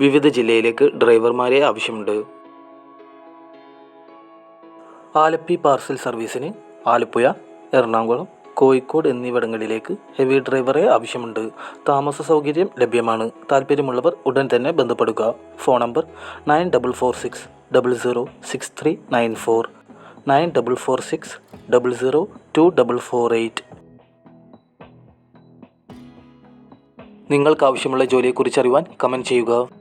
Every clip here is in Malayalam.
വിവിധ ജില്ലയിലേക്ക് ഡ്രൈവർമാരെ ആവശ്യമുണ്ട്. ആലപ്പി പാർസൽ സർവീസിന് ആലപ്പുഴ എറണാകുളം കോഴിക്കോട് എന്നിവിടങ്ങളിലേക്ക് ഹെവി ഡ്രൈവറെ ആവശ്യമുണ്ട്. താമസ സൗകര്യം ലഭ്യമാണ്. താല്പര്യമുള്ളവർ ഉടൻ തന്നെ ബന്ധപ്പെടുക. Phone number nine double four six double zero six three nine four. Nine double four six double zero two double four eight. നിങ്ങൾക്ക് ആവശ്യമുള്ള ജോലിയെക്കുറിച്ച് അറിയുവാൻ കമന്റ് ചെയ്യുക.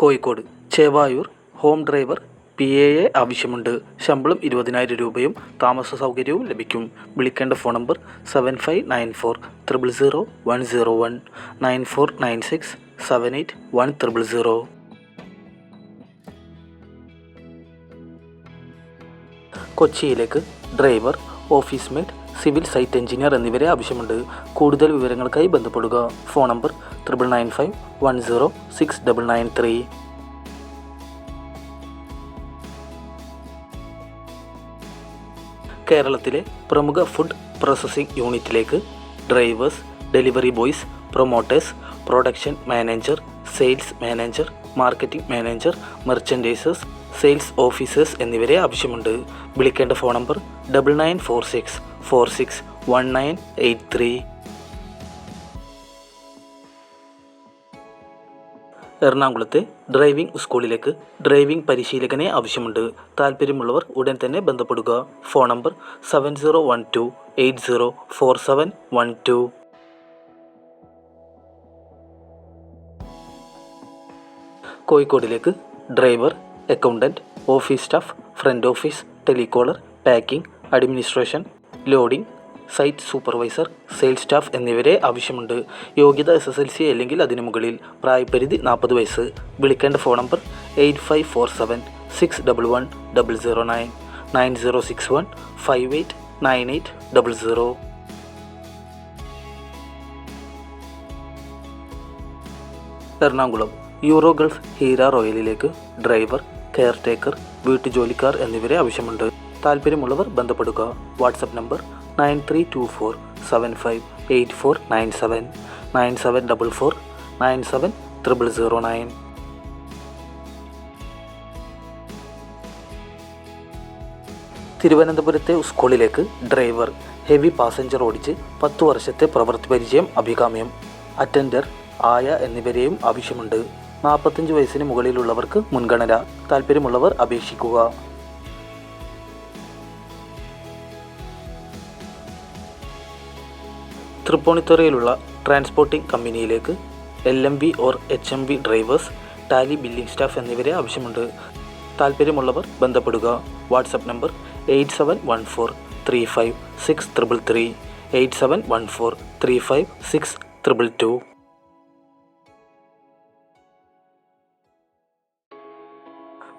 Kozhikode. Chevayur home driver P A A ആവശ്യമുണ്ട്. ശമ്പളം ഇരുപതിനായിരം രൂപയും താമസ സൗകര്യവും ലഭിക്കും. വിളിക്കേണ്ട phone number seven five nine four triple zero one zero one nine four nine six seven eight one triple zero. കൊച്ചിയിലേക്ക് driver office mate civil site engineer എന്നിവരെ ആവശ്യമുണ്ട്. കൂടുതൽ വിവരങ്ങൾക്കായി ബന്ധപ്പെടുക. Phone number triple nine five one zero six double nine three. കേരളത്തിലെ പ്രമുഖ ഫുഡ് പ്രോസസ്സിംഗ് യൂണിറ്റിലേക്ക് drivers delivery boys promoters production manager sales manager marketing manager merchandisers sales officers എന്നിവരെ ആവശ്യമുണ്ട്. വിളിക്കേണ്ട phone number double nine four six four six one nine eight three എറണാകുളത്തെ ഡ്രൈവിംഗ് സ്കൂളിലേക്ക് ഡ്രൈവിംഗ് പരിശീലകനെ ആവശ്യമുണ്ട്. താല്പര്യമുള്ളവർ ഉടൻ തന്നെ ബന്ധപ്പെടുക. Phone number seven zero one two eight zero four seven one two കോഴിക്കോടിലേക്ക് driver accountant office staff front office telecaller packing administration loading site supervisor sales staff എന്നിവരെ ആവശ്യമുണ്ട്. യോഗ്യത എസ് എസ് എൽ സി അല്ലെങ്കിൽ അതിനു മുകളിൽ പ്രായപരിധി നാൽപ്പത് വയസ്സ്. വിളിക്കേണ്ട phone number eight five four seven six double one double zero nine nine zero six one five eight nine eight double zero Ernakulam Euro Gulf Heera റോയലിലേക്ക് driver caretaker വീട്ടുജോലിക്കാർ എന്നിവരെ ആവശ്യമുണ്ട്. താല്പര്യമുള്ളവർ ബന്ധപ്പെടുക. WhatsApp number nine three two four seven five eight four nine seven nine seven double four nine seven triple zero nine. തിരുവനന്തപുരത്തെ സ്കൂളിലേക്ക് ഡ്രൈവർ ഹെവി പാസഞ്ചർ ഓടിച്ച് പത്തു വർഷത്തെ പ്രവൃത്തി പരിചയം അഭികാമ്യം. അറ്റൻഡർ ആയ എന്നിവരെയും ആവശ്യമുണ്ട്. നാൽപ്പത്തഞ്ച് വയസ്സിന് മുകളിലുള്ളവർക്ക് മുൻഗണന. താൽപ്പര്യമുള്ളവർ അപേക്ഷിക്കുക. തൃപ്പൂണിത്തുറയിലുള്ള ട്രാൻസ്പോർട്ടിംഗ് കമ്പനിയിലേക്ക് L M V or H M V drivers tally billing staff എന്നിവരെ ആവശ്യമുണ്ട്. താൽപ്പര്യമുള്ളവർ ബന്ധപ്പെടുക. WhatsApp number eight seven one four three five six triple three eight seven one four three five six triple two